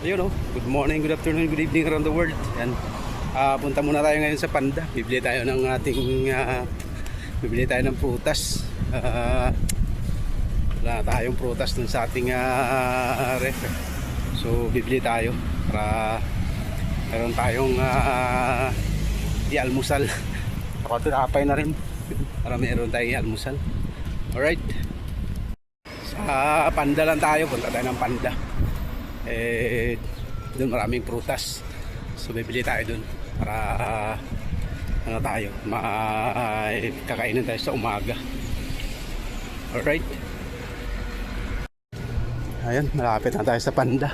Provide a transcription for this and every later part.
Ayun oh, good morning, good afternoon, good evening around the world. Yan. Ah, punta muna tayo ngayon sa Panda. Bibili tayo ng ating ah, bibili tayo ng prutas. Ah, wala na tayong prutas dun sa ating uh, ref. So bibili tayo para meron tayong uh, i-almusal. Ako tinapay na rin para meron tayong i-almusal. Alright. Sa Panda lang tayo, punta tayo ng Panda eh doon maraming prutas. So bibili tayo doon para ah, ano tayo ma kakainin tayo sa umaga. Alright. Ayan malapit na tayo sa panda.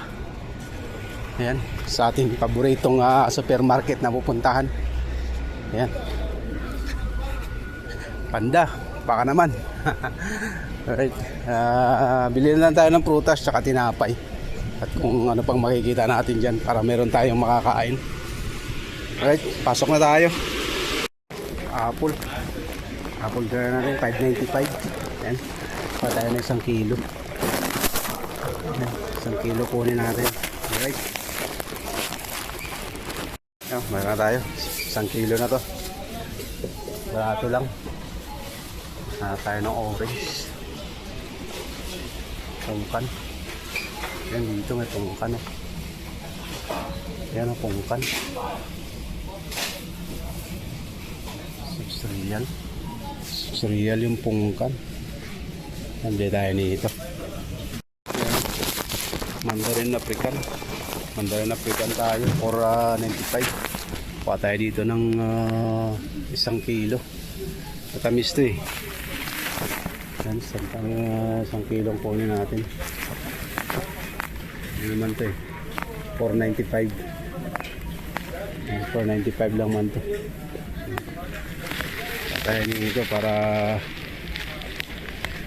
Ayan sa ating paboritong ah, supermarket na pupuntahan. Ayan. Panda baka naman. Alright. Ah, bilhin lang tayo ng prutas tsaka tinapay at kung ano pang makikita natin dyan para meron tayong makakain. Alright pasok na tayo. Apple. Apple girl natin 595 yan pa tayo na isang kilo. Yan, isang kilo kunin natin. Alright. Yan, meron na tayo. Isang kilo na to. Barato lang. Hanap tayo ng orange. Tungkan yan dito may pungkan oh. Yan ang pungkan. 6 real. 6 real yung pungkan. Nandito tayo nito. Mandarin African. Mandarin African tayo for ah, 95. Kuha tayo dito ng ah, isang kilo. Matamis to eh. Yan, isang, uh, isang kilong kunin natin. Ano naman to eh. 495. Ayan, 495 lang man to. Kaya nito para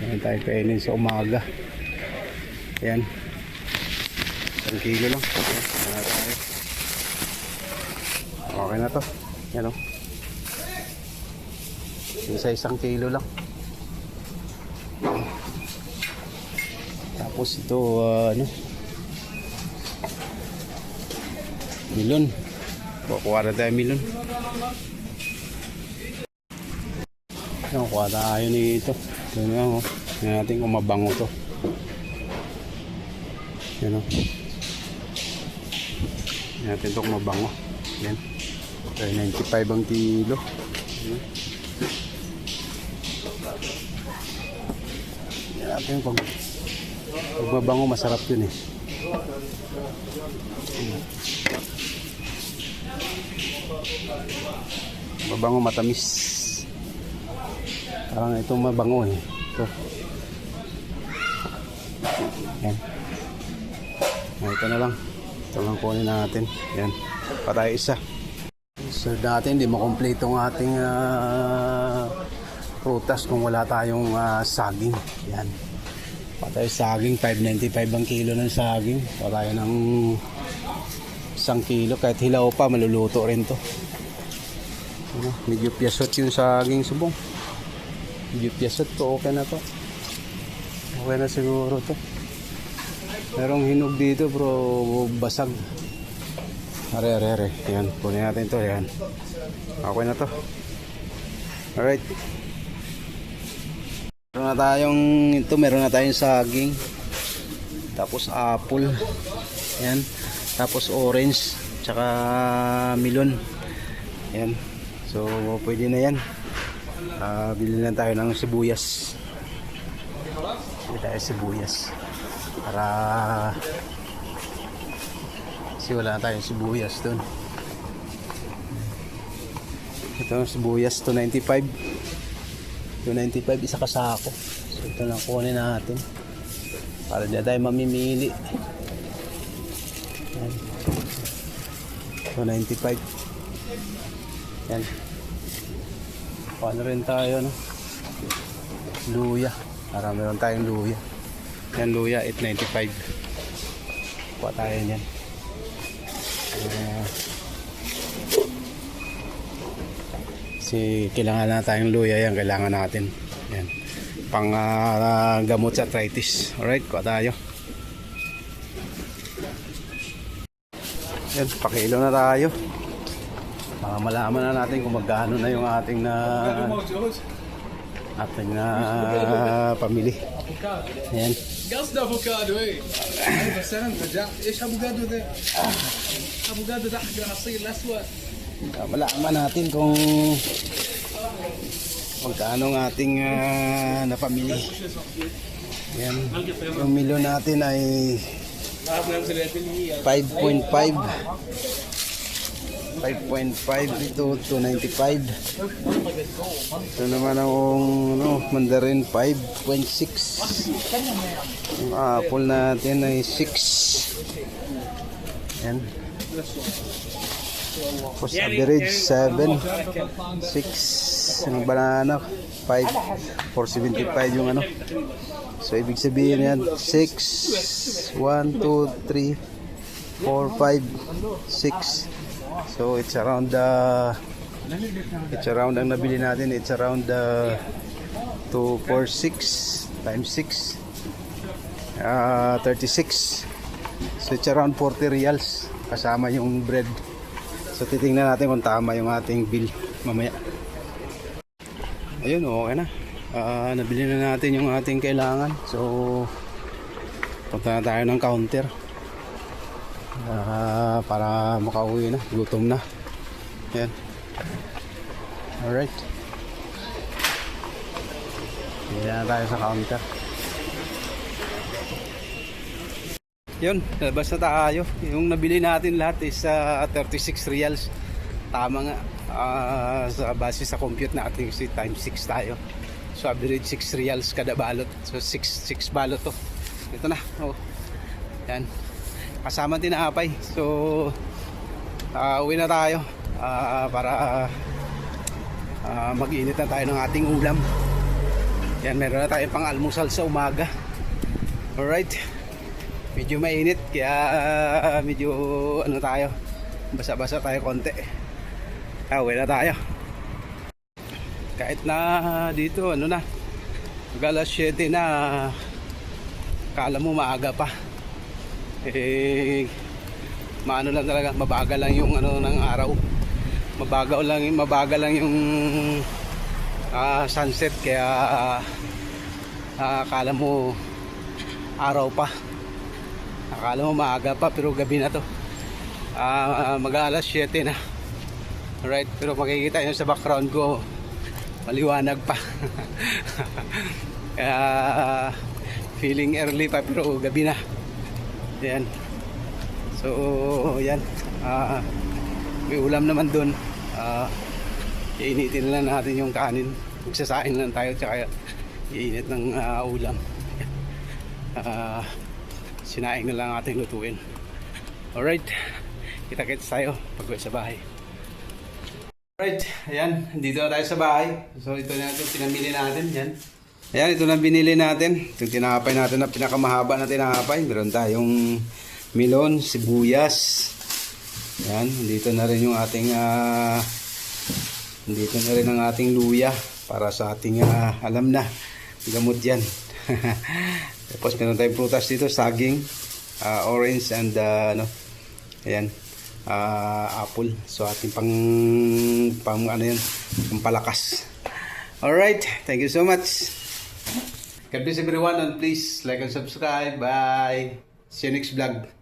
Ayan tayo kainin sa umaga. Ayan. Isang kilo lang. Ayan. Okay na to. Yan o. Isa isang kilo lang. Tapos ito, ah, ano, Milon. Kukuha na tayo milon. Yan, kuha tayo nito. Yan lang, oh. Yan natin kung mabango to. Yan, oh. Yan natin to kung mabango. Yan. Okay, 95 ang kilo. Yan. Yan natin pag, pag mabango, masarap yun eh. Mabango matamis. Parang ito mabango eh. Ito. Yan. Ah, ito na lang. Ito lang kunin natin. Yan. Patay isa. So natin hindi makompleto ang ating ah, prutas kung wala tayong ah, saging. Yan. Patay saging. 5.95 ang kilo ng saging. Patay ng isang kilo. Kahit hilaw pa, maluluto rin to. Ano, medyo piyasot yung saging subong. Medyo piyasot to, okay na to. Okay na siguro to. Merong hinog dito bro, basag. Are, are, are. Yan, kunin natin to. Yan. Okay na to. Alright. Meron na tayong, ito meron na tayong saging. Tapos apple. Yan. Tapos orange. Tsaka melon. Yan. So, pwede na yan. Ah, bili lang tayo ng sibuyas. Bili tayo sibuyas. Para kasi wala na tayong sibuyas doon. Ito ang sibuyas, 295. 295, isa kasako. So, ito lang kunin natin. Para di tayo mamimili. 295. Yan. Paano rin tayo, no? Luya. Para meron tayong luya. Yan, luya, 895. Kuha tayo yan. Uh, kasi kailangan na tayong luya yan. Kailangan natin. Yan. Pang ah, gamot sa arthritis. Alright, kuha tayo. Yan, pakilo na tayo. Para malaman na natin kung magkano na yung ating na ating na pamili. Yan. قصد افوكادو اي بس انا رجع ايش افوكادو ذا؟ افوكادو ده حق الاصيل الاسود Ah, malaman natin kung magkano ang ating ah, napamili. Yan. Yung milyon natin ay 5.5 5.5 ito 295 ito naman ang ano, mandarin 5.6 yung apple natin ay 6 yan tapos average 7 6 yung banana 5 475 yung ano. So ibig sabihin yan 6 1 2 3 4 5 6 so it's around the it's around ang nabili natin it's around the 2 4 6 times 6 uh, 36 so it's around 40 reals kasama yung bread so titingnan natin kung tama yung ating bill mamaya. Ayun okay na. Ah, nabili na natin yung ating kailangan. So punta na tayo ng counter. Ah, para makauwi na. Gutom na. Yan alright. Hindi na tayo sa counter yun labas na tayo. Yung nabili natin lahat is ah, 36 reals. Tama nga. Ah, sa base sa compute natin kasi times 6 tayo. So average 6 reals kada balot. So 6 6 balot to. Ito na. Oh. Yan. Kasama din apay. So ah, uwi na tayo. Ah, para ah, mag-init na tayo ng ating ulam. Yan meron na tayo pang almusal sa umaga. Alright medyo mainit kaya ah, medyo ano tayo basa-basa tayo konti. Ah, na tayo. Kahit na dito ano na mag alas 7 na kala mo maaga pa. Eh maano lang talaga mabagal lang yung ano ng araw. Mabagal lang mabagal lang yung ah, sunset kaya ah, akala mo araw pa akala mo maaga pa pero gabi na to. Ah, mag alas 7 na. Alright, pero makikita nyo sa background ko maliwanag pa. Kaya feeling early pa pero gabi na. Yan so yan Ah, may ulam naman dun. Ah, iinitin lang natin yung kanin. Magsasain lang tayo tsaka iinit ng ah, ulam. Ah, sinaing na lang ating lutuin alright kita-kits tayo pag sa bahay Right, ayan, dito na tayo sa bahay. So ito na ito pinamili natin, yan. Ayan, ito na binili natin. Itong tinapay natin na pinakamahaba na tinapay. Meron tayong milon, sibuyas. Yan, dito na rin yung ating ah, dito na rin ang ating luya para sa ating ah, alam na gamot yan. Tapos meron tayong prutas dito, saging, ah, orange and ah, ano, ayan, ah, apple. So ating pang pang ano yun, pampalakas. Alright, thank you so much. God bless everyone and please like and subscribe. Bye. See you next vlog.